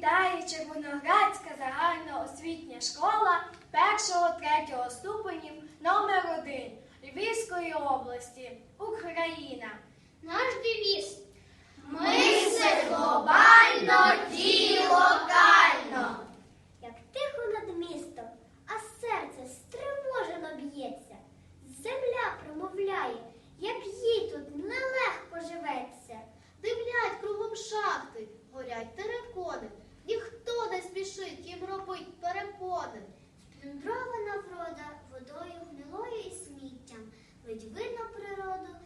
вітає Червоноградська загальноосвітня школа 1-3 ступенів номер 1 Львівської області, Україна. Наш девіз. Мислить глобально, Сплюндрована врода водою гнилою і сміттям, ледь видно природу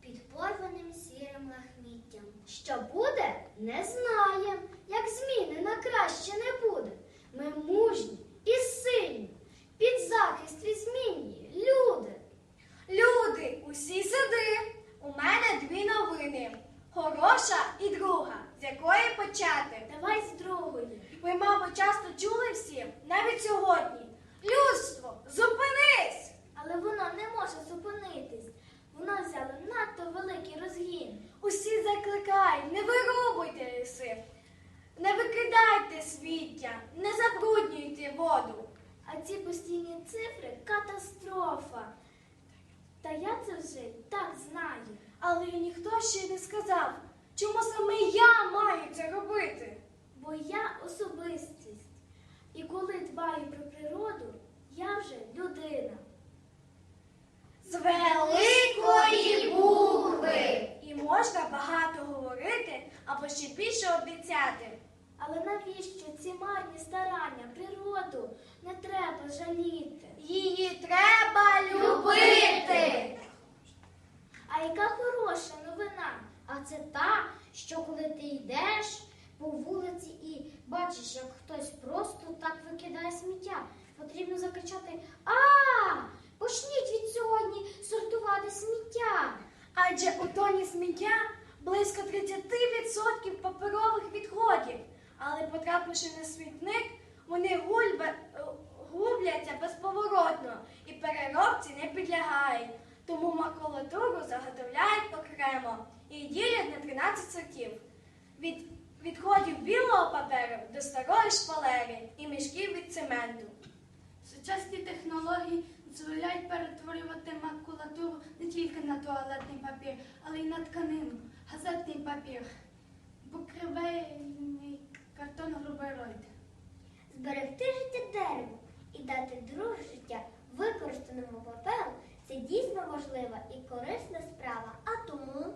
під порваним сірим лахміттям. Що буде, не знаєм, як зміни на краще не буде. Ми мужні і сильні, під захист відмінні люди. Люди, усі сюди. У мене дві новини. Хороша і друга, з якої почати. Давай з другої. Ви, мабуть, часто чули всі, навіть сьогодні. Викидайте свіття, не забруднюйте воду. А ці постійні цифри катастрофа. Та я це вже так знаю. Але ніхто ще не сказав, чому саме я маю це робити. Бо я особистість. І коли дбаю про природу, я вже людина. З великої букви. І можна багато говорити або ще більше обіцяти. Але навіщо ці марні старання природу не треба жаліти? Її треба любити. А яка хороша новина? А це та, що коли ти йдеш по вулиці і бачиш, як хтось просто так викидає сміття, потрібно закричати А! Почніть від сьогодні сортувати сміття. Адже у тоні сміття близько 30% паперових. Але потрапивши на смітник, вони губляться безповоротно і переробці не підлягають. Тому макулатуру заготовляють окремо і ділять на 13 сортів. Від відходів білого паперу до старої шпалери і мішків від цементу. Сучасні технології дозволяють перетворювати макулатуру не тільки на туалетний папір, але й на тканину, газетний папір, покривельний картон грубероїд. Зберегти життя дереву і дати друг життя використаному паперу це дійсно важлива і корисна справа. А тому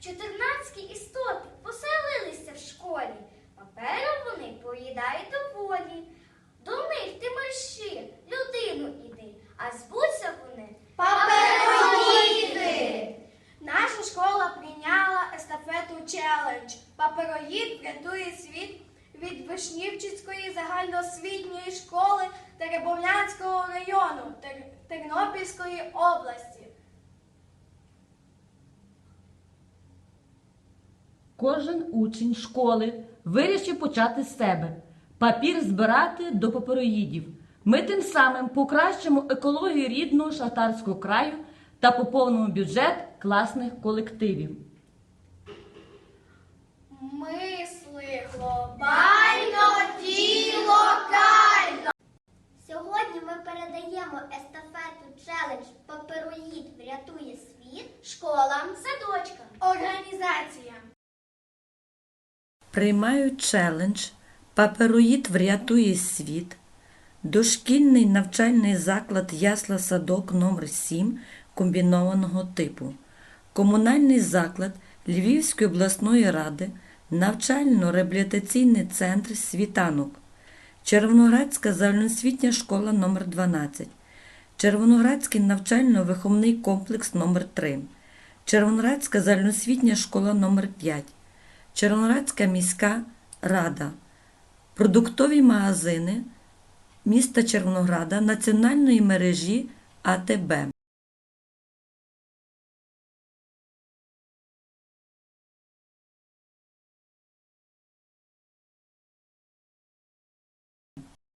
чотирнацькі істоти поселилися в школі. Папером вони поїдають доволі. До них ти мерщи, людину іди, а звуться вони Папероїди! Наша школа прийняла естафету челендж. Папероїд врятує світ від Вишнівчицької загальноосвітньої школи Теребовлянського району Тер- Тернопільської області. Кожен учень школи вирішив почати з себе папір збирати до папероїдів. Ми тим самим покращимо екологію рідного шахтарського краю та поповнимо бюджет класних колективів. Мисли глобально, дій локально. Сьогодні ми передаємо естафету челендж Папероїд врятує світ школам, садочкам. Організація. Приймають челендж Папероїд врятує світ. Дошкільний навчальний заклад Ясла Садок номер 7 комбінованого типу. Комунальний заклад Львівської обласної ради, навчально-реабілітаційний центр Світанок. Червоноградська загальноосвітня школа номер 12 Червоноградський навчально-виховний комплекс номер 3 Червоноградська загальноосвітня школа номер 5 Червоноградська міська рада, продуктові магазини міста Червонограда Національної мережі АТБ.